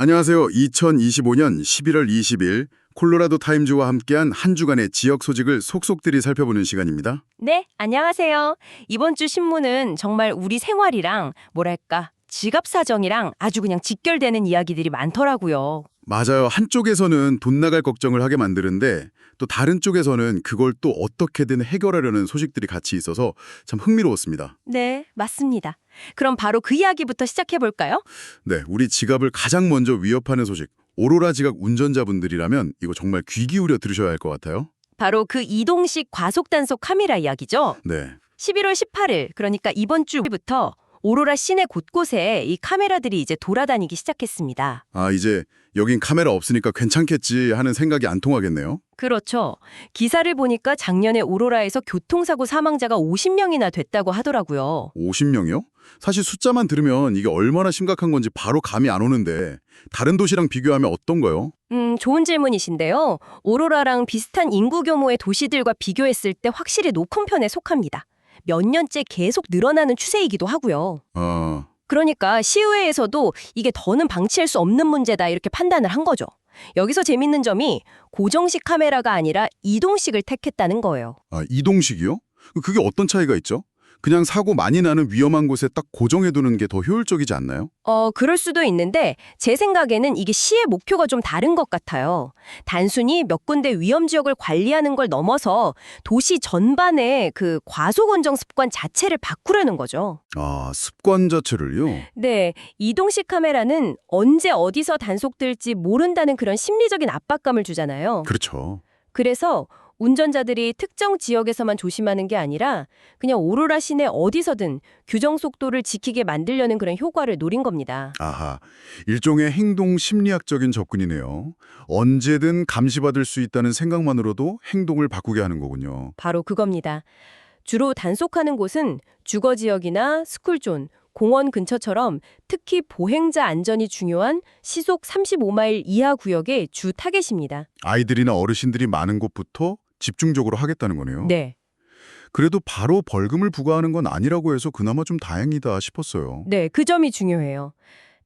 안녕하세요. 2025년 11월 20일 콜로라도 타임즈와 함께한 한 주간의 지역 소식을 속속들이 살펴보는 시간입니다. 네, 안녕하세요. 이번 주 신문은 정말 우리 생활이랑 뭐랄까 지갑 사정이랑 아주 그냥 직결되는 이야기들이 많더라고요. 맞아요. 한쪽에서는 돈 나갈 걱정을 하게 만드는데 또 다른 쪽에서는 그걸 또 어떻게든 해결하려는 소식들이 같이 있어서 참 흥미로웠습니다. 네, 맞습니다. 그럼 바로 그 이야기부터 시작해 볼까요? 네, 우리 지갑을 가장 먼저 위협하는 소식. 오로라 지각 운전자분들이라면 이거 정말 귀 기울여 들으셔야 할 것 같아요. 바로 그 이동식 과속 단속 카메라 이야기죠. 네. 11월 18일, 그러니까 이번 주부터 오로라 시내 곳곳에 이 카메라들이 이제 돌아다니기 시작했습니다. 아, 이제 여긴 카메라 없으니까 괜찮겠지 하는 생각이 안 통하겠네요. 그렇죠. 기사를 보니까 작년에 오로라에서 교통사고 사망자가 50명이나 됐다고 하더라고요. 50명이요? 사실 숫자만 들으면 이게 얼마나 심각한 건지 바로 감이 안 오는데 다른 도시랑 비교하면 어떤가요? 음, 좋은 질문이신데요. 오로라랑 비슷한 인구 규모의 도시들과 비교했을 때 확실히 높은 편에 속합니다. 몇 년째 계속 늘어나는 추세이기도 하고요. 아, 그러니까 시의회에서도 이게 더는 방치할 수 없는 문제다 이렇게 판단을 한 거죠. 여기서 재밌는 점이 고정식 카메라가 아니라 이동식을 택했다는 거예요. 아 이동식이요? 그게 어떤 차이가 있죠? 그냥 사고 많이 나는 위험한 곳에 딱 고정해두는 게 더 효율적이지 않나요? 어, 그럴 수도 있는데 제 생각에는 이게 시의 목표가 좀 다른 것 같아요. 단순히 몇 군데 위험 지역을 관리하는 걸 넘어서 도시 전반의 그 과속 원정 습관 자체를 바꾸려는 거죠. 아, 습관 자체를요? 네, 이동식 카메라는 언제 어디서 단속될지 모른다는 그런 심리적인 압박감을 주잖아요. 그렇죠. 그래서 운전자들이 특정 지역에서만 조심하는 게 아니라 그냥 오로라 시내 어디서든 규정 속도를 지키게 만들려는 그런 효과를 노린 겁니다. 아하, 일종의 행동 심리학적인 접근이네요. 언제든 감시받을 수 있다는 생각만으로도 행동을 바꾸게 하는 거군요. 바로 그겁니다. 주로 단속하는 곳은 주거 지역이나 스쿨존, 공원 근처처럼 특히 보행자 안전이 중요한 시속 35마일 이하 구역의 주 타겟입니다. 아이들이나 어르신들이 많은 곳부터 집중적으로 하겠다는 거네요. 네. 그래도 바로 벌금을 부과하는 건 아니라고 해서 그나마 좀 다행이다 싶었어요. 네, 그 점이 중요해요.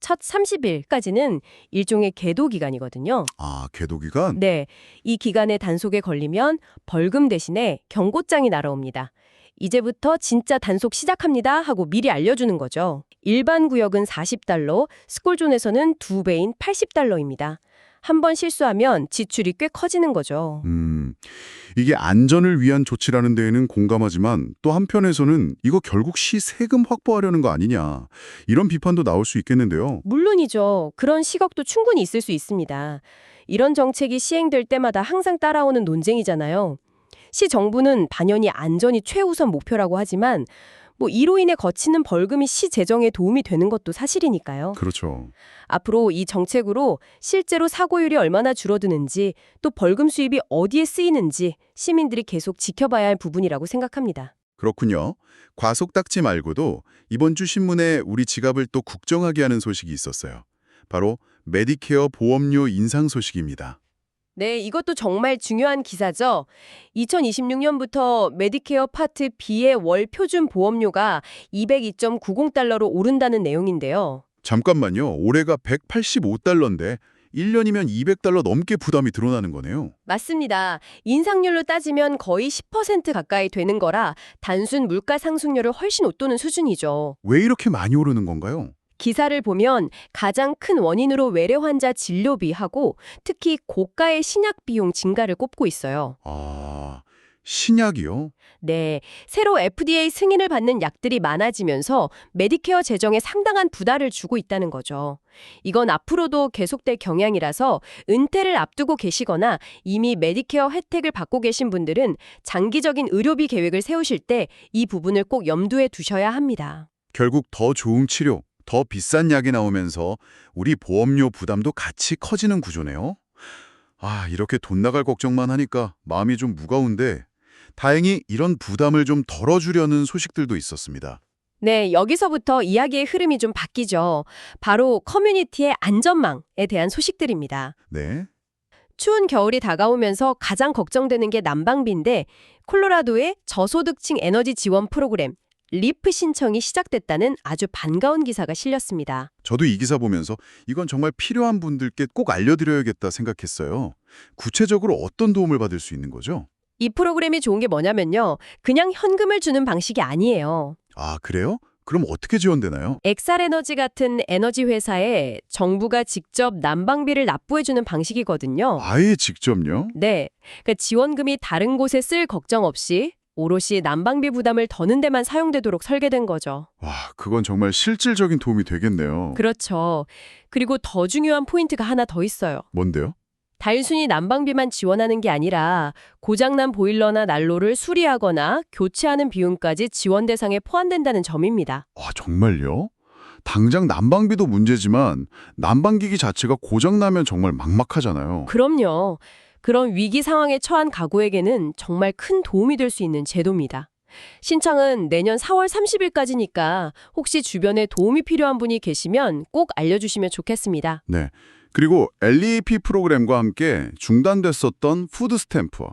첫 30일까지는 일종의 계도 기간이거든요. 아, 계도 기간? 네, 이 기간에 단속에 걸리면 벌금 대신에 경고장이 날아옵니다. 이제부터 진짜 단속 시작합니다 하고 미리 알려주는 거죠. 일반 구역은 40달러, 스쿨존에서는 두 배인 80달러입니다. 한 번 실수하면 지출이 꽤 커지는 거죠. 음, 이게 안전을 위한 조치라는 데에는 공감하지만 또 한편에서는 이거 결국 시 세금 확보하려는 거 아니냐 이런 비판도 나올 수 있겠는데요. 물론이죠. 그런 시각도 충분히 있을 수 있습니다. 이런 정책이 시행될 때마다 항상 따라오는 논쟁이잖아요. 시 정부는 반연히 안전이 최우선 목표라고 하지만 뭐 이로 인해 거치는 벌금이 시 재정에 도움이 되는 것도 사실이니까요. 그렇죠. 앞으로 이 정책으로 실제로 사고율이 얼마나 줄어드는지 또 벌금 수입이 어디에 쓰이는지 시민들이 계속 지켜봐야 할 부분이라고 생각합니다. 그렇군요. 과속 딱지 말고도 이번 주 신문에 우리 지갑을 또 국정하게 하는 소식이 있었어요. 바로 메디케어 보험료 인상 소식입니다. 네, 이것도 정말 중요한 기사죠. 2026년부터 메디케어 파트 B의 월 표준 보험료가 202.90달러로 오른다는 내용인데요. 잠깐만요. 올해가 185달러인데 1년이면 200달러 넘게 부담이 드러나는 거네요. 맞습니다. 인상률로 따지면 거의 10% 가까이 되는 거라 단순 물가 상승률을 훨씬 웃도는 수준이죠. 왜 이렇게 많이 오르는 건가요? 기사를 보면 가장 큰 원인으로 외래 환자 진료비하고 특히 고가의 신약 비용 증가를 꼽고 있어요. 아, 신약이요? 네, 새로 FDA 승인을 받는 약들이 많아지면서 메디케어 재정에 상당한 부담을 주고 있다는 거죠. 이건 앞으로도 계속될 경향이라서 은퇴를 앞두고 계시거나 이미 메디케어 혜택을 받고 계신 분들은 장기적인 의료비 계획을 세우실 때 이 부분을 꼭 염두에 두셔야 합니다. 결국 더 좋은 치료, 더 비싼 약이 나오면서 우리 보험료 부담도 같이 커지는 구조네요. 아, 이렇게 돈 나갈 걱정만 하니까 마음이 좀 무거운데 다행히 이런 부담을 좀 덜어주려는 소식들도 있었습니다. 네, 여기서부터 이야기의 흐름이 좀 바뀌죠. 바로 커뮤니티의 안전망에 대한 소식들입니다. 네. 추운 겨울이 다가오면서 가장 걱정되는 게 난방비인데 콜로라도의 저소득층 에너지 지원 프로그램 리프 신청이 시작됐다는 아주 반가운 기사가 실렸습니다. 저도 이 기사 보면서 이건 정말 필요한 분들께 꼭 알려드려야겠다 생각했어요. 구체적으로 어떤 도움을 받을 수 있는 거죠? 이 프로그램이 좋은 게 뭐냐면요. 그냥 현금을 주는 방식이 아니에요. 아, 그래요? 그럼 어떻게 지원되나요? 엑살에너지 같은 에너지 회사에 정부가 직접 난방비를 납부해주는 방식이거든요. 아예 직접요? 네. 그러니까 지원금이 다른 곳에 쓸 걱정 없이 오롯이 난방비 부담을 더는 데만 사용되도록 설계된 거죠. 와, 그건 정말 실질적인 도움이 되겠네요. 그렇죠. 그리고 더 중요한 포인트가 하나 더 있어요. 뭔데요? 단순히 난방비만 지원하는 게 아니라 고장난 보일러나 난로를 수리하거나 교체하는 비용까지 지원 대상에 포함된다는 점입니다. 아, 정말요? 당장 난방비도 문제지만 난방기기 자체가 고장나면 정말 막막하잖아요. 그럼요. 그런 위기 상황에 처한 가구에게는 정말 큰 도움이 될 수 있는 제도입니다. 신청은 내년 4월 30일까지니까 혹시 주변에 도움이 필요한 분이 계시면 꼭 알려주시면 좋겠습니다. 네. 그리고 LEP 프로그램과 함께 중단됐었던 푸드 스탬프,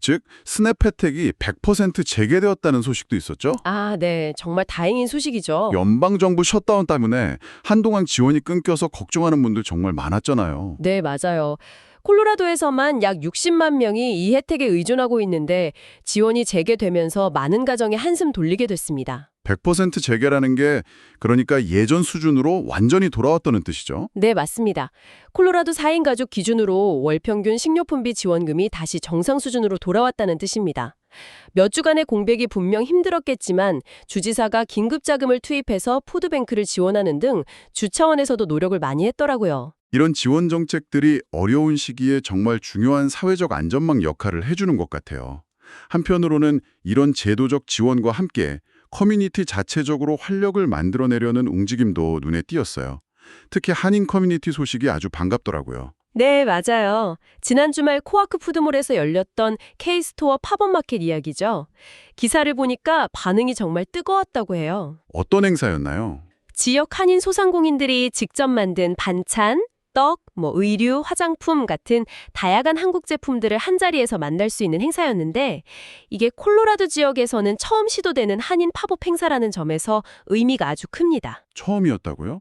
즉 스냅 혜택이 100% 재개되었다는 소식도 있었죠? 아, 네. 정말 다행인 소식이죠. 연방정부 셧다운 때문에 한동안 지원이 끊겨서 걱정하는 분들 정말 많았잖아요. 네, 맞아요. 콜로라도에서만 약 60만 명이 이 혜택에 의존하고 있는데 지원이 재개되면서 많은 가정이 한숨 돌리게 됐습니다. 100% 재개라는 게 그러니까 예전 수준으로 완전히 돌아왔다는 뜻이죠. 네, 맞습니다. 콜로라도 4인 가족 기준으로 월 평균 식료품비 지원금이 다시 정상 수준으로 돌아왔다는 뜻입니다. 몇 주간의 공백이 분명 힘들었겠지만 주지사가 긴급 자금을 투입해서 푸드뱅크를 지원하는 등 주 차원에서도 노력을 많이 했더라고요. 이런 지원 정책들이 어려운 시기에 정말 중요한 사회적 안전망 역할을 해주는 것 같아요. 한편으로는 이런 제도적 지원과 함께 커뮤니티 자체적으로 활력을 만들어내려는 움직임도 눈에 띄었어요. 특히 한인 커뮤니티 소식이 아주 반갑더라고요. 네, 맞아요. 지난 주말 코아크 푸드몰에서 열렸던 K스토어 팝업 마켓 이야기죠. 기사를 보니까 반응이 정말 뜨거웠다고 해요. 어떤 행사였나요? 지역 한인 소상공인들이 직접 만든 반찬, 떡, 뭐 의류, 화장품 같은 다양한 한국 제품들을 한자리에서 만날 수 있는 행사였는데 이게 콜로라도 지역에서는 처음 시도되는 한인 팝업 행사라는 점에서 의미가 아주 큽니다. 처음이었다고요?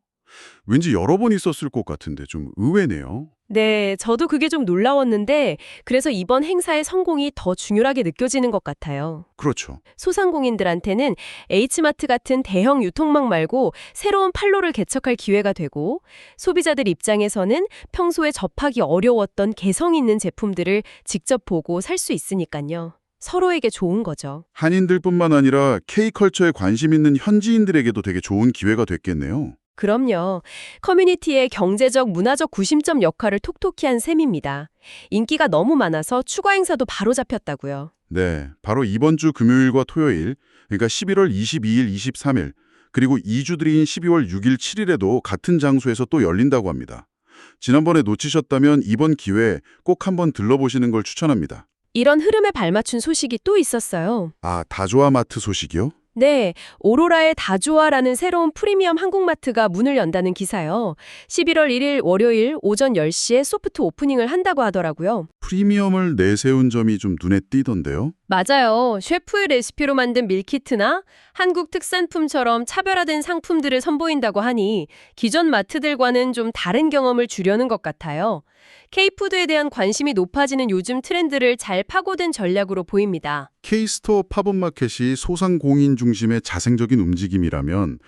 왠지 여러 번 있었을 것 같은데 좀 의외네요. 네, 저도 그게 좀 놀라웠는데 그래서 이번 행사의 성공이 더 중요하게 느껴지는 것 같아요. 그렇죠. 소상공인들한테는 H마트 같은 대형 유통망 말고 새로운 판로를 개척할 기회가 되고 소비자들 입장에서는 평소에 접하기 어려웠던 개성 있는 제품들을 직접 보고 살 수 있으니까요. 서로에게 좋은 거죠. 한인들뿐만 아니라 K컬처에 관심 있는 현지인들에게도 되게 좋은 기회가 됐겠네요. 그럼요. 커뮤니티의 경제적, 문화적 구심점 역할을 톡톡히 한 셈입니다. 인기가 너무 많아서 추가 행사도 바로 잡혔다고요. 네, 바로 이번 주 금요일과 토요일, 그러니까 11월 22일, 23일, 그리고 2주 뒤인 12월 6일, 7일에도 같은 장소에서 또 열린다고 합니다. 지난번에 놓치셨다면 이번 기회에 꼭 한번 들러보시는 걸 추천합니다. 이런 흐름에 발맞춘 소식이 또 있었어요. 아, 다조아 마트 소식이요? 네, 오로라의 다조아라는 새로운 프리미엄 한국마트가 문을 연다는 기사요. 11월 1일 월요일 오전 10시에 소프트 오프닝을 한다고 하더라고요. 프리미엄을 내세운 점이 좀 눈에 띄던데요. 맞아요. 셰프의 레시피로 만든 밀키트나 한국 특산품처럼 차별화된 상품들을 선보인다고 하니 기존 마트들과는 좀 다른 경험을 주려는 것 같아요. K푸드에 대한 관심이 높아지는 요즘 트렌드를 잘 파고든 전략으로 보입니다. K스토어 팝업 마켓이 소상공인 중심의 자생적인 움직임이라면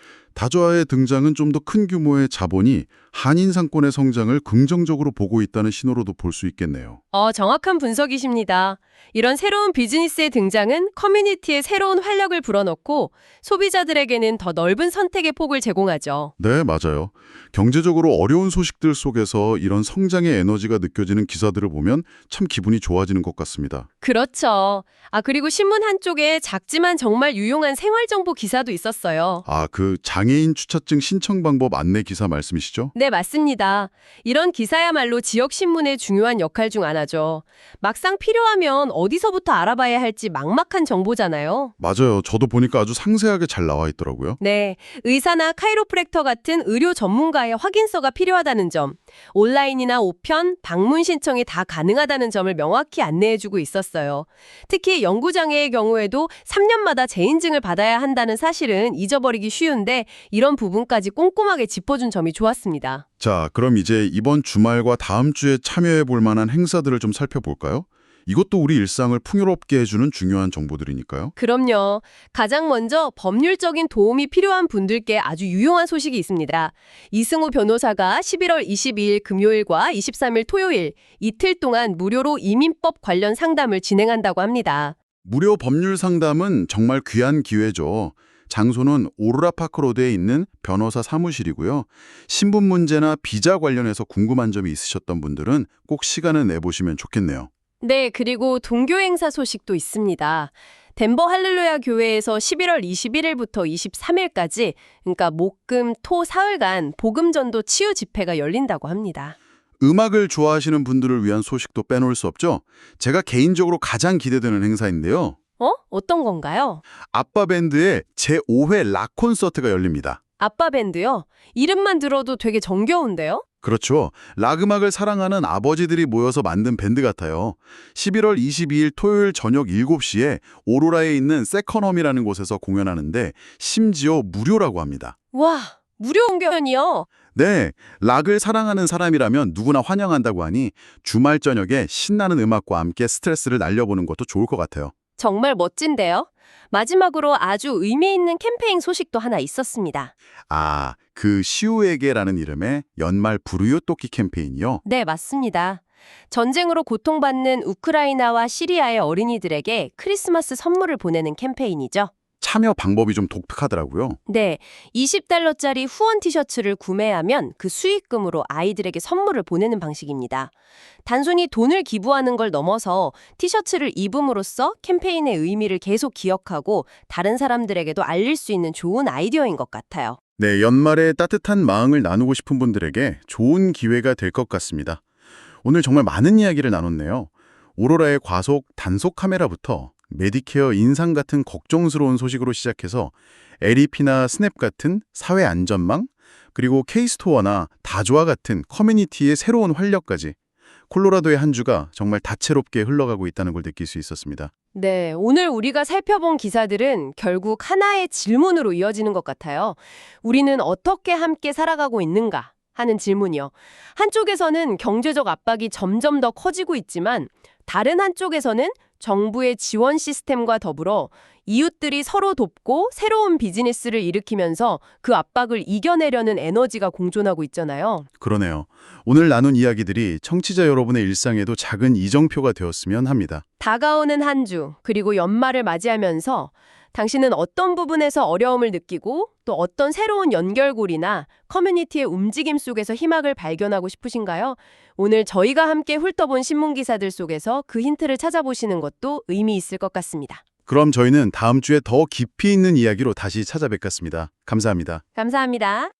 다조아의 등장은 좀 더 큰 규모의 자본이 한인 상권의 성장을 긍정적으로 보고 있다는 신호로도 볼 수 있겠네요. 어, 정확한 분석이십니다. 이런 새로운 비즈니스의 등장은 커뮤니티에 새로운 활력을 불어넣고 소비자들에게는 더 넓은 선택의 폭을 제공하죠. 네, 맞아요. 경제적으로 어려운 소식들 속에서 이런 성장의 에너지가 느껴지는 기사들을 보면 참 기분이 좋아지는 것 같습니다. 그렇죠. 아, 그리고 신문 한쪽에 작지만 정말 유용한 생활정보 기사도 있었어요. 아, 그 장 애인 주차증 신청 방법 안내 기사 말씀이시죠? 네, 맞습니다. 이런 기사야말로 지역 신문의 중요한 역할 중 하나죠. 막상 필요하면 어디서부터 알아봐야 할지 막막한 정보잖아요. 맞아요. 저도 보니까 아주 상세하게 잘 나와 있더라고요. 네, 의사나 카이로프랙터 같은 의료 전문가의 확인서가 필요하다는 점. 온라인이나 우편, 방문 신청이 다 가능하다는 점을 명확히 안내해주고 있었어요. 특히 연구장애의 경우에도 3년마다 재인증을 받아야 한다는 사실은 잊어버리기 쉬운데 이런 부분까지 꼼꼼하게 짚어준 점이 좋았습니다. 자, 그럼 이제 이번 주말과 다음 주에 참여해 볼 만한 행사들을 좀 살펴볼까요? 이것도 우리 일상을 풍요롭게 해주는 중요한 정보들이니까요. 그럼요. 가장 먼저 법률적인 도움이 필요한 분들께 아주 유용한 소식이 있습니다. 이승우 변호사가 11월 22일 금요일과 23일 토요일 이틀 동안 무료로 이민법 관련 상담을 진행한다고 합니다. 무료 법률 상담은 정말 귀한 기회죠. 장소는 오로라 파크로드에 있는 변호사 사무실이고요. 신분 문제나 비자 관련해서 궁금한 점이 있으셨던 분들은 꼭 시간을 내보시면 좋겠네요. 네, 그리고 동교 행사 소식도 있습니다. 덴버 할렐루야 교회에서 11월 21일부터 23일까지 그러니까 목금 토 사흘간 복음 전도 치유 집회가 열린다고 합니다. 음악을 좋아하시는 분들을 위한 소식도 빼놓을 수 없죠. 제가 개인적으로 가장 기대되는 행사인데요. 어? 어떤 건가요? 아빠 밴드의 제5회 락 콘서트가 열립니다. 아빠 밴드요? 이름만 들어도 되게 정겨운데요? 그렇죠. 락 음악을 사랑하는 아버지들이 모여서 만든 밴드 같아요. 11월 22일 토요일 저녁 7시에 오로라에 있는 세컨홈이라는 곳에서 공연하는데 심지어 무료라고 합니다. 와, 무료 공연이요? 네, 락을 사랑하는 사람이라면 누구나 환영한다고 하니 주말 저녁에 신나는 음악과 함께 스트레스를 날려보는 것도 좋을 것 같아요. 정말 멋진데요? 마지막으로 아주 의미 있는 캠페인 소식도 하나 있었습니다. 아, 그 시우에게라는 이름의 연말 부르요 토끼 캠페인이요. 네, 맞습니다. 전쟁으로 고통받는 우크라이나와 시리아의 어린이들에게 크리스마스 선물을 보내는 캠페인이죠. 참여 방법이 좀 독특하더라고요. 네, 20달러짜리 후원 티셔츠를 구매하면 그 수익금으로 아이들에게 선물을 보내는 방식입니다. 단순히 돈을 기부하는 걸 넘어서 티셔츠를 입음으로써 캠페인의 의미를 계속 기억하고 다른 사람들에게도 알릴 수 있는 좋은 아이디어인 것 같아요. 네, 연말에 따뜻한 마음을 나누고 싶은 분들에게 좋은 기회가 될 것 같습니다. 오늘 정말 많은 이야기를 나눴네요. 오로라의 과속 단속 카메라부터 메디케어 인상 같은 걱정스러운 소식으로 시작해서 LEP나 스냅 같은 사회 안전망, 그리고 K스토어나 다조아 같은 커뮤니티의 새로운 활력까지 콜로라도의 한 주가 정말 다채롭게 흘러가고 있다는 걸 느낄 수 있었습니다. 네, 오늘 우리가 살펴본 기사들은 결국 하나의 질문으로 이어지는 것 같아요. 우리는 어떻게 함께 살아가고 있는가? 하는 질문이요. 한쪽에서는 경제적 압박이 점점 더 커지고 있지만 다른 한쪽에서는 정부의 지원 시스템과 더불어 이웃들이 서로 돕고 새로운 비즈니스를 일으키면서 그 압박을 이겨내려는 에너지가 공존하고 있잖아요. 그러네요. 오늘 나눈 이야기들이 청취자 여러분의 일상에도 작은 이정표가 되었으면 합니다. 다가오는 한 주, 그리고 연말을 맞이하면서 당신은 어떤 부분에서 어려움을 느끼고 또 어떤 새로운 연결고리나 커뮤니티의 움직임 속에서 희망을 발견하고 싶으신가요? 오늘 저희가 함께 훑어본 신문기사들 속에서 그 힌트를 찾아보시는 것도 의미 있을 것 같습니다. 그럼 저희는 다음 주에 더 깊이 있는 이야기로 다시 찾아뵙겠습니다. 감사합니다. 감사합니다.